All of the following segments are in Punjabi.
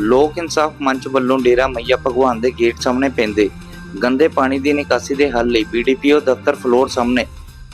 ਲੋਕ ਇਨਸਾਫ ਮੰਚ ਵੱਲੋਂ ਡੇਰਾ ਮਈਆ ਭਗਵਾਨ ਦੇ ਗੇਟ ਸਾਹਮਣੇ ਪੈਂਦੇ। ਗੰਦੇ ਪਾਣੀ ਦੀ ਨਿਕਾਸੀ ਦੇ ਹੱਲ ਲਈ ਬੀਡੀਪੀਓ ਦਫ਼ਤਰ ਫਲੋਰ ਸਾਹਮਣੇ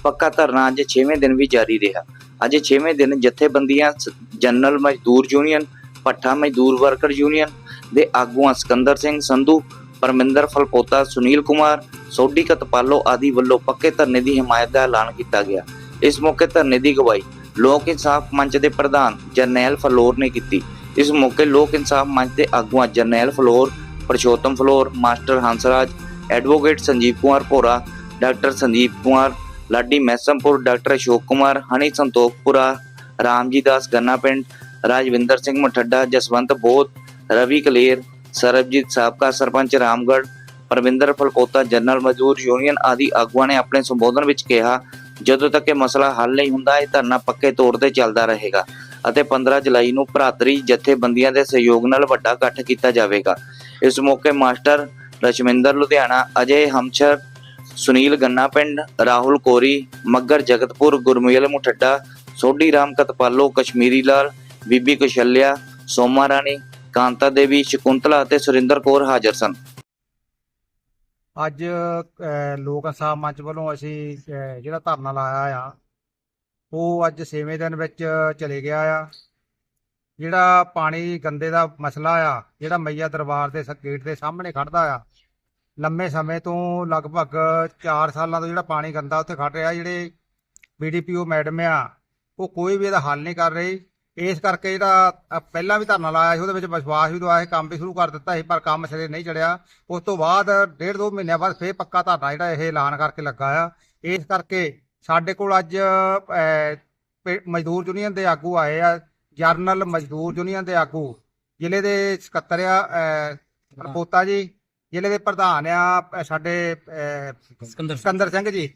ਪੱਕਾ ਧਰਨਾ ਅੱਜ 6ਵੇਂ ਦਿਨ ਵੀ ਜਾਰੀ ਰਿਹਾ। ਅੱਜ 6ਵੇਂ ਦਿਨ ਜਥੇਬੰਦੀਆਂ ਜਨਰਲ ਮਜ਼ਦੂਰ ਯੂਨੀਅਨ ਪੱਠਾ ਮਜ਼ਦੂਰ ਵਰਕਰ ਯੂਨੀਅਨ ਦੇ ਆਗੂਆਂ ਸਿਕੰਦਰ ਸਿੰਘ ਸੰਧੂ, ਪਰਮਿੰਦਰ ਫਲਪੋਤਾ, ਸੁਨੀਲ ਕੁਮਾਰ, ਸੋਢੀ ਕਤਪਾਲੋ ਆਦਿ ਵੱਲੋਂ ਪੱਕੇ ਧਰਨੇ ਦੀ ਹਮਾਇਤ ਦਾ ਐਲਾਨ ਕੀਤਾ ਗਿਆ। ਇਸ ਮੌਕੇ ਧਰਨੇ ਦੀ ਗਵਾਹੀ ਲੋਕ ਇਨਸਾਫ ਮੰਚ ਦੇ ਪ੍ਰਧਾਨ ਜਰਨੈਲ ਫਲੋਰ ਨੇ ਕੀਤੀ। ਇਸ ਮੌਕੇ ਲੋਕ ਇਨਸਾਫ ਮੰਚ ਦੇ ਆਗੂਆਂ Jarnail Phalor, Parshotam Phalor, master Hansraj, advocate Sanjeev Kumar Bhora doctor Sandeep Kumar, Ladi Maisampur doctor Ashok Kumar, Honey Santokhpura, Ramji Das Ganna ਪਿੰਡ ਰਾਜਵਿੰਦਰ ਸਿੰਘ ਮਠੱਡਾ, ਜਸਵੰਤ ਬੋਧ, ਰਵੀ ਕਲੇਰ, ਸਰਬਜੀਤ ਸਾਬਕਾ ਸਰਪੰਚ ਰਾਮਗੜ ਪਰਵਿੰਦਰ ਫਲਕੋਤਾ, ਜਨਰਲ ਮਜ਼ਦੂਰ ਯੂਨੀਅਨ ਆਦਿ ਆਗੂਆਂ ਨੇ ਆਪਣੇ ਸੰਬੋਧਨ ਵਿੱਚ ਕਿਹਾ, ਜਦੋਂ ਤੱਕ ਇਹ ਮਸਲਾ ਹੱਲ ਨਹੀਂ ਹੁੰਦਾ, ਇਹ ਧਰਨਾ ਪੱਕੇ ਤੌਰ ਤੇ ਚੱਲਦਾ ਰਹੇਗਾ। ਅਤੇ 15 ਜੁਲਾਈ ਨੂੰ ਭਰਾਤਰੀ ਜਥੇਬੰਦੀਆਂ ਦੇ ਸਹਿਯੋਗ ਨਾਲ ਵੱਡਾ ਇਕੱਠ ਕੀਤਾ ਜਾਵੇਗਾ। ਇਸ ਮੌਕੇ ਮਾਸਟਰ ਰਸ਼ਮਿੰਦਰ ਲੁਧਿਆਣਾ ਅਜੇ ਹਮਸ਼ਰ ਸੁਨੀਲ ਗੰਨਾ ਪਿੰਡ, ਰਾਹੁਲ ਕੋਰੀ ਮੱਗਰ ਜਗਤਪੁਰ, ਗੁਰਮੇਲ ਮੁਠੱਡਾ, ਸੋਢੀ ਰਾਮ ਕਤਪਾਲੋ, ਕਸ਼ਮੀਰੀ ਲਾਲ, ਬੀਬੀ ਕੁਸ਼ਲਿਆ, ਸੋਮਾ ਰਾਣੀ, ਕਾਂਤਾ ਦੇਵੀ, ਸ਼ਕੁੰਤਲਾ ਅਤੇ ਸੁਰਿੰਦਰ ਕੌਰ ਹਾਜ਼ਰ ਸਨ। ਅੱਜ ਲੋਕ ਇਨਸਾਫ ਮੰਚ ਵੱਲੋਂ ਅਸੀਂ ਜਿਹੜਾ ਧਰਨਾ ਲਾਇਆ ਆ ਉਹ ਅੱਜ 6ਵੇਂ ਦਿਨ ਵਿੱਚ ਚਲੇ ਗਿਆ ਆ। ਜਿਹੜਾ ਪਾਣੀ ਗੰਦੇ ਦਾ ਮਸਲਾ ਆ, ਜਿਹੜਾ ਮਈਆ ਦਰਬਾਰ ਦੇ ਗੇਟ ਦੇ ਸਾਹਮਣੇ ਖੜਦਾ ਆ, ਲੰਮੇ ਸਮੇਂ ਤੋਂ ਲਗਭਗ 4 ਸਾਲਾਂ ਤੋਂ ਜਿਹੜਾ ਪਾਣੀ ਗੰਦਾ ਉੱਥੇ ਖੜ ਰਿਹਾ, ਜਿਹੜੇ ਬੀਡੀਪੀਓ ਮੈਡਮ ਆ, ਉਹ ਕੋਈ ਵੀ ਇਹਦਾ ਹੱਲ ਨਹੀਂ ਕਰ ਰਹੀ। ਇਸ ਕਰਕੇ ਜਿਹੜਾ ਪਹਿਲਾਂ ਵੀ ਧਰਨਾ ਲਾਇਆ ਸੀ, ਉਹਦੇ ਵਿੱਚ ਵਿਸ਼ਵਾਸ ਵੀ ਦਵਾਇਆ ਸੀ, ਕੰਮ ਵੀ ਸ਼ੁਰੂ ਕਰ ਦਿੱਤਾ ਸੀ, ਪਰ ਕੰਮ ਸਿਰੇ ਨਹੀਂ ਚੜਿਆ। ਉਸ ਤੋਂ ਬਾਅਦ ਡੇਢ ਦੋ ਮਹੀਨਿਆਂ ਬਾਅਦ ਫੇਰ ਪੱਕਾ ਧਰਨਾ ਜਿਹੜਾ ਇਹ ਐਲਾਨ ਕਰਕੇ ਲੱਗਾ ਆ। ਇਸ ਕਰਕੇ ਸਾਡੇ ਕੋਲ ਅੱਜ ਮਜ਼ਦੂਰ ਯੂਨੀਅਨ ਦੇ ਆਗੂ ਆਏ ਆ ਜਰਨਲ ਮਜ਼ਦੂਰ ਯੂਨੀਅਨ ਦੇ ਆਗੂ ਜ਼ਿਲ੍ਹੇ ਦੇ ਸਕੱਤਰ ਆ ਰਪੋਤਾ ਜੀ ਜ਼ਿਲ੍ਹੇ ਦੇ ਪ੍ਰਧਾਨ ਆ ਸਾਡੇ ਸਿਕੰਦਰ ਸਿੰਘ। ਜੀ।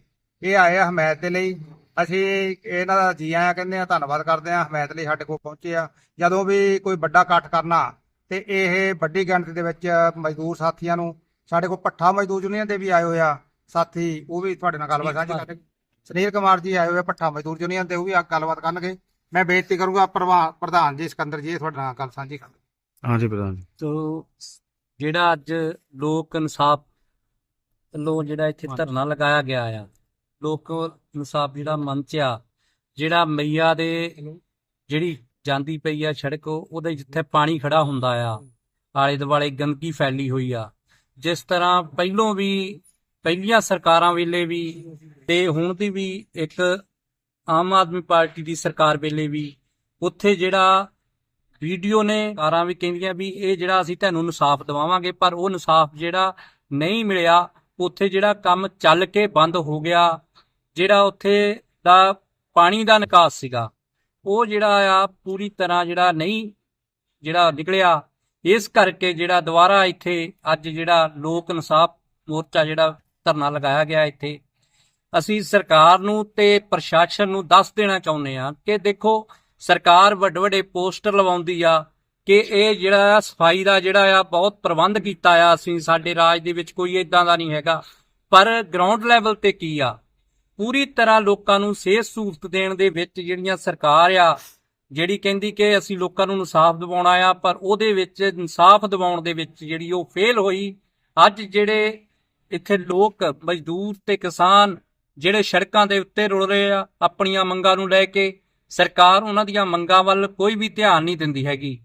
ਇਹ ਆਏ ਆ ਹਮਾਇਤ ਦੇ ਲਈ। ਅਸੀਂ ਇਹਨਾਂ ਦਾ ਜੀ ਆਇਆਂ ਕਹਿੰਦੇ ਆ ਧੰਨਵਾਦ ਕਰਦੇ ਆ ਹਮਾਇਤ ਲਈ ਸਾਡੇ ਕੋਲ ਪਹੁੰਚੇ ਆ। ਜਦੋਂ ਵੀ ਕੋਈ ਵੱਡਾ ਇਕੱਠ ਕਰਨਾ ਤੇ ਇਹ ਵੱਡੀ ਗਿਣਤੀ ਦੇ ਵਿੱਚ ਮਜ਼ਦੂਰ ਸਾਥੀਆਂ ਨੂੰ ਸਾਡੇ ਕੋਲ ਪੱਠਾ ਮਜ਼ਦੂਰ ਯੂਨੀਅਨ ਦੇ ਵੀ ਆਏ ਹੋਏ ਆ ਸਾਥੀ ਉਹ ਵੀ ਤੁਹਾਡੇ ਨਾਲ ਗੱਲਬਾਤ ਸਾਂਝੀ ਕਰਨਗੇ ਸੁਨੀਲ ਕੁਮਾਰ ਜੀ ਆਏ ਹੋਏ ਪੱਠਾ ਮਜ਼ਦੂਰ ਯੂਨੀਅਨ ਤੇ ਉਹ ਵੀ ਆ ਗੱਲਬਾਤ ਕਰਨਗੇ। ਮੈਂ ਬੇਨਤੀ ਕਰੂੰਗਾ ਪ੍ਰਵਾ- ਪ੍ਰਧਾਨ ਜੀ ਸਿਕੰਦਰ ਜੀ ਇਹ ਤੁਹਾਡੇ ਨਾਲ ਗੱਲ ਸਾਂਝੀ ਕਰਨ ਹਾਂਜੀ ਪ੍ਰਧਾਨ ਜੀ। ਤੋ ਜਿਹੜਾ ਅੱਜ ਲੋਕ ਇਨਸਾਫ ਵੱਲੋਂ ਜਿਹੜਾ ਇੱਥੇ ਧਰਨਾ ਲਗਾਇਆ ਗਿਆ ਆ ਲੋਕ ਇਨਸਾਫ ਜਿਹੜਾ ਮੰਚ ਆ ਜਿਹੜਾ ਮਈਆ ਦੇ ਜਿਹੜੀ ਜਾਂਦੀ ਪਈ ਆ ਸੜਕ ਉਹਦੇ ਜਿੱਥੇ ਪਾਣੀ ਖੜਾ ਹੁੰਦਾ ਆ ਆਲੇ ਦੁਆਲੇ ਗੰਦਗੀ ਫੈਲੀ ਹੋਈ ਆ ਜਿਸ ਤਰ੍ਹਾਂ ਪਹਿਲੋਂ ਵੀ ਪਹਿਲੀਆਂ ਸਰਕਾਰਾਂ ਵੇਲੇ ਵੀ ਤੇ ਹੁਣ ਦੀ ਵੀ ਇੱਕ ਆਮ ਆਦਮੀ ਪਾਰਟੀ ਦੀ ਸਰਕਾਰ ਵੇਲੇ ਵੀ ਉੱਥੇ ਜਿਹੜਾ ਵੀਡੀਓ ਨੇ ਕਾਰਾਂ ਵੀ ਕਹਿੰਦੀਆਂ ਵੀ ਇਹ ਜਿਹੜਾ ਅਸੀਂ ਤੁਹਾਨੂੰ ਇਨਸਾਫ ਦਿਵਾਵਾਂਗੇ, ਪਰ ਉਹ ਇਨਸਾਫ ਜਿਹੜਾ ਨਹੀਂ ਮਿਲਿਆ, ਉੱਥੇ ਜਿਹੜਾ ਕੰਮ ਚੱਲ ਕੇ ਬੰਦ ਹੋ ਗਿਆ, ਜਿਹੜਾ ਉੱਥੇ ਦਾ ਪਾਣੀ ਦਾ ਨਿਕਾਸ ਸੀਗਾ, ਉਹ ਜਿਹੜਾ ਆ ਪੂਰੀ ਤਰ੍ਹਾਂ ਜਿਹੜਾ ਨਹੀਂ ਜਿਹੜਾ ਨਿਕਲਿਆ, ਇਸ ਕਰਕੇ ਜਿਹੜਾ ਦੁਬਾਰਾ ਇੱਥੇ ਅੱਜ ਜਿਹੜਾ ਲੋਕ ਇਨਸਾਫ ਮੋਰਚਾ ਜਿਹੜਾ ਧਰਨਾ ਲਗਾਇਆ ਗਿਆ ਇੱਥੇ। ਅਸੀਂ ਸਰਕਾਰ ਨੂੰ ਤੇ ਪ੍ਰਸ਼ਾਸਨ ਨੂੰ ਦੱਸ ਦੇਣਾ ਚਾਹੁੰਦੇ ਆ ਕਿ ਦੇਖੋ, ਸਰਕਾਰ ਵੱਡੇ ਵੱਡੇ ਪੋਸਟਰ ਲਵਾਉਂਦੀ ਆ ਕਿ ਇਹ ਜਿਹੜਾ ਆ ਸਫ਼ਾਈ ਦਾ ਜਿਹੜਾ ਆ ਬਹੁਤ ਪ੍ਰਬੰਧ ਕੀਤਾ ਆ। ਅਸੀਂ ਸਾਡੇ ਰਾਜ ਦੇ ਵਿੱਚ ਕੋਈ ਇਦਾਂ ਦਾ ਨਹੀਂ ਹੈਗਾ। ਪਰ ਗਰਾਊਂਡ ਲੈਵਲ ਤੇ ਕੀ ਆ? ਪੂਰੀ ਤਰ੍ਹਾਂ ਲੋਕਾਂ ਨੂੰ ਸਿਹਤ ਸਹੂਲਤ ਦੇਣ ਦੇ ਵਿੱਚ ਜਿਹੜੀਆਂ ਸਰਕਾਰ ਆ, ਜਿਹੜੀ ਕਹਿੰਦੀ ਕਿ ਅਸੀਂ ਲੋਕਾਂ ਨੂੰ ਇਨਸਾਫ ਦਿਵਾਉਣਾ ਆ, ਪਰ ਉਹਦੇ ਵਿੱਚ ਇਨਸਾਫ ਦਿਵਾਉਣ ਦੇ ਵਿੱਚ ਜਿਹੜੀ ਉਹ ਫੇਲ ਹੋਈ, ਅੱਜ ਜਿਹੜੇ ਇੱਥੇ ਲੋਕ, ਮਜ਼ਦੂਰ ਤੇ ਕਿਸਾਨ ਜਿਹੜੇ ਸੜਕਾਂ ਦੇ ਉੱਤੇ ਰੁਲ ਰਹੇ ਆ, ਆਪਣੀਆਂ ਮੰਗਾਂ ਨੂੰ ਲੈ ਕੇ ਸਰਕਾਰ ਉਹਨਾਂ ਦੀਆਂ ਮੰਗਾਂ ਵੱਲ ਕੋਈ ਵੀ ਧਿਆਨ ਨਹੀਂ ਦਿੰਦੀ ਹੈਗੀ।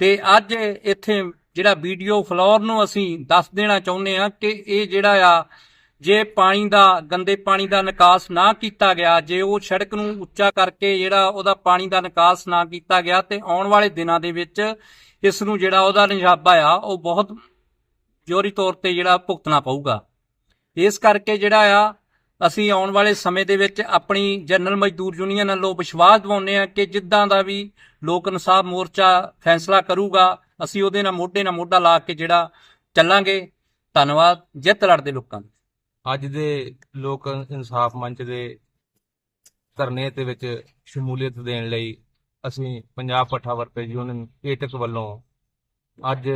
ਤੇ ਅੱਜ ਇੱਥੇ ਜਿਹੜਾ ਵੀਡੀਓ ਫਲੋਰ ਨੂੰ ਅਸੀਂ ਦੱਸ ਦੇਣਾ ਚਾਹੁੰਦੇ ਆ ਕਿ ਇਹ ਜਿਹੜਾ ਆ, ਜੇ ਪਾਣੀ ਦਾ, ਗੰਦੇ ਪਾਣੀ ਦਾ ਨਿਕਾਸ ਨਾ ਕੀਤਾ ਗਿਆ, ਜੇ ਉਹ ਸੜਕ ਨੂੰ ਉੱਚਾ ਕਰਕੇ ਜਿਹੜਾ ਉਹਦਾ ਪਾਣੀ ਦਾ ਨਿਕਾਸ ਨਾ ਕੀਤਾ ਗਿਆ ਤੇ ਆਉਣ ਵਾਲੇ ਦਿਨਾਂ ਦੇ ਵਿੱਚ ਇਸ ਨੂੰ ਜਿਹੜਾ ਉਹਦਾ ਨਿਸ਼ਾਬਾ ਆ, ਉਹ ਬਹੁਤ ਜੋਰੀ ਤੌਰ ਤੇ ਜਿਹੜਾ ਭੁਗਤਣਾ ਪਊਗਾ। ਇਸ ਕਰਕੇ ਜਿਹੜਾ ਆ, ਅਸੀਂ ਆਉਣ ਵਾਲੇ ਸਮੇਂ ਦੇ ਵਿੱਚ ਆਪਣੀ ਜਨਰਲ ਮਜ਼ਦੂਰ ਯੂਨੀਅਨ ਵੱਲੋਂ ਵਿਸ਼ਵਾਸ ਦਿਵਾਉਂਦੇ ਆ ਕਿ ਜਿੱਦਾਂ ਦਾ ਵੀ ਲੋਕ ਇਨਸਾਫ ਮੋਰਚਾ ਫੈਸਲਾ ਕਰੂਗਾ, ਅਸੀਂ ਉਹਦੇ ਨਾਲ ਮੋਢੇ ਨਾਲ ਮੋਢਾ ਲਾ ਕੇ ਜਿਹੜਾ ਚੱਲਾਂਗੇ। ਧੰਨਵਾਦ, ਜਿੱਤ ਲੜਦੇ ਲੋਕਾਂ ਦੀ। ਅੱਜ ਦੇ ਲੋਕ ਇਨਸਾਫ ਮੰਚ ਦੇ ਧਰਨੇ ਦੇ ਵਿੱਚ ਸ਼ਮੂਲੀਅਤ ਦੇਣ ਲਈ ਅਸੀਂ ਪੰਜਾਬ ਪੱਠਾ ਵਰਕਰ ਯੂਨੀਅਨ ਏਟਕ ਵੱਲੋਂ ਅੱਜ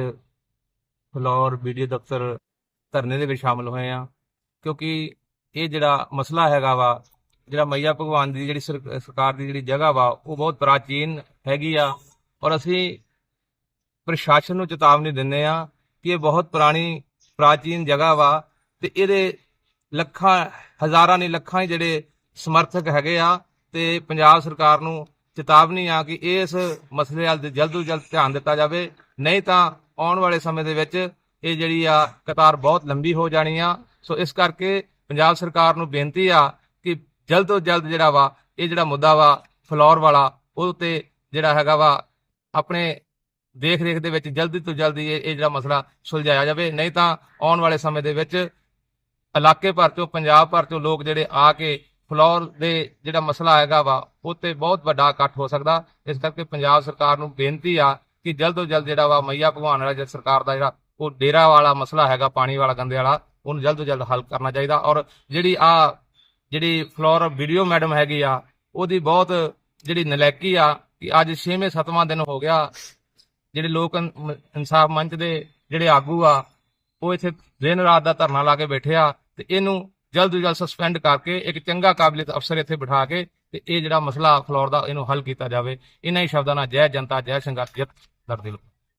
ਫਲੋਰ ਵੀਡੀਓ ਦਫ਼ਤਰ ਧਰਨੇ ਦੇ ਵਿੱਚ ਸ਼ਾਮਲ ਹੋਏ ਆ ਕਿਉਂਕਿ ਇਹ ਜਿਹੜਾ ਮਸਲਾ ਹੈਗਾ ਵਾ, ਜਿਹੜਾ ਮਈਆ ਭਗਵਾਨ ਦੀ ਜਿਹੜੀ ਸਰ- ਸਰਕਾਰ ਦੀ ਜਿਹੜੀ ਜਗ੍ਹਾ ਵਾ, ਉਹ ਬਹੁਤ ਪ੍ਰਾਚੀਨ ਹੈਗੀ ਆ ਔਰ ਅਸੀਂ ਪ੍ਰਸ਼ਾਸਨ ਨੂੰ ਚੇਤਾਵਨੀ ਦਿੰਦੇ ਆ ਕਿ ਇਹ ਬਹੁਤ ਪੁਰਾਣੀ, ਪ੍ਰਾਚੀਨ ਜਗ੍ਹਾ ਵਾ ਤੇ ਇਹਦੇ ਲੱਖਾਂ, ਹਜ਼ਾਰਾਂ ਨਹੀਂ, ਲੱਖਾਂ ਹੀ ਜਿਹੜੇ ਸਮਰਥਕ ਹੈਗੇ ਆ ਤੇ ਪੰਜਾਬ ਸਰਕਾਰ ਨੂੰ ਚੇਤਾਵਨੀ ਆ ਕਿ ਇਸ ਮਸਲੇ ਵੱਲ ਤੇ ਜਲਦ ਤੋਂ ਜਲਦ ਧਿਆਨ ਦਿੱਤਾ ਜਾਵੇ। ਨਹੀਂ ਤਾਂ ਆਉਣ ਵਾਲੇ ਸਮੇਂ ਦੇ ਵਿੱਚ ਇਹ ਜਿਹੜੀ ਆ ਕਤਾਰ ਬਹੁਤ ਲੰਬੀ ਹੋ ਜਾਣੀ ਆ। ਸੋ ਇਸ ਕਰਕੇ ਪੰਜਾਬ ਸਰਕਾਰ ਨੂੰ ਬੇਨਤੀ ਆ ਕਿ ਜਲਦ ਤੋਂ ਜਲਦ ਜਿਹੜਾ ਵਾ, ਇਹ ਜਿਹੜਾ ਮੁੱਦਾ ਵਾ, ਫਲੋਰ ਵਾਲਾ ਉਹ ਤੇ ਜਿਹੜਾ ਹੈਗਾ ਵਾ, ਆਪਣੇ ਦੇਖ ਰੇਖ ਦੇ ਵਿੱਚ ਜਲਦੀ ਤੋਂ ਜਲਦੀ ਇਹ ਇਹ ਜਿਹੜਾ ਮਸਲਾ ਸੁਲਝਾਇਆ ਜਾਵੇ। ਨਹੀਂ ਤਾਂ ਆਉਣ ਵਾਲੇ ਸਮੇਂ ਦੇ ਵਿੱਚ ਇਲਾਕੇ ਭਰ ਚੋਂ, ਪੰਜਾਬ ਭਰ ਚੋਂ ਲੋਕ ਜਿਹੜੇ ਆ ਕੇ ਫਲੋਰ ਦੇ ਜਿਹੜਾ ਮਸਲਾ ਹੈਗਾ ਵਾ, ਉਹ ਤੇ ਬਹੁਤ ਵੱਡਾ ਇਕੱਠ ਹੋ ਸਕਦਾ। ਇਸ ਕਰਕੇ ਪੰਜਾਬ ਸਰਕਾਰ ਨੂੰ ਬੇਨਤੀ ਆ ਕਿ ਜਲਦ ਤੋਂ ਜਲਦ ਜਿਹੜਾ ਵਾ ਮਈਆ ਭਗਵਾਨ ਵਾਲਾ ਜਿਹੜਾ ਸਰਕਾਰ ਦਾ ਜਿਹੜਾ ਉਹ ਡੇਰਾ ਵਾਲਾ ਮਸਲਾ ਹੈਗਾ, ਪਾਣੀ ਵਾਲਾ, ਗੰਦੇ ਵਾਲਾ, ਉਹਨੂੰ ਜਲਦ ਤੋਂ ਜਲਦ ਹੱਲ ਕਰਨਾ ਚਾਹੀਦਾ। ਔਰ ਜਿਹੜੀ ਆ, ਜਿਹੜੀ ਫਲੋਰ ਵੀਡੀਓ ਮੈਡਮ ਹੈਗੀ ਆ, ਉਹਦੀ ਬਹੁਤ ਜਿਹੜੀ ਨਲੈਕੀ ਆ ਕਿ ਅੱਜ 6ਵੇਂ 7ਵਾਂ ਦਿਨ ਹੋ ਗਿਆ। ਜਿਹੜੇ ਲੋਕ ਇਨਸਾਫ ਮੰਚ ਦੇ ਜਿਹੜੇ ਆਗੂ ਆ, ਉਹ ਇੱਥੇ ਦਿਨ ਰਾਤ ਦਾ ਧਰਨਾ ਲਾ ਕੇ ਬੈਠੇ ਆ ਤੇ ਇਹਨੂੰ ਜਲਦ ਤੋਂ ਜਲਦ ਸਸਪੈਂਡ ਕਰਕੇ ਇੱਕ ਚੰਗਾ ਕਾਬਲੀਅਤ ਅਫਸਰ ਇੱਥੇ ਬਿਠਾ ਕੇ ਤੇ ਇਹ ਜਿਹੜਾ ਮਸਲਾ ਫਲੋਰ ਦਾ ਇਹਨੂੰ ਹੱਲ ਕੀਤਾ ਜਾਵੇ, ਇਹਨਾਂ ਹੀ ਸ਼ਬਦਾਂ ਨਾਲ ਜੈ ਜਨਤਾ, ਜੈ ਸੰਘਰਸ਼ ਜਿੱਤ ਦਰਦਿਲ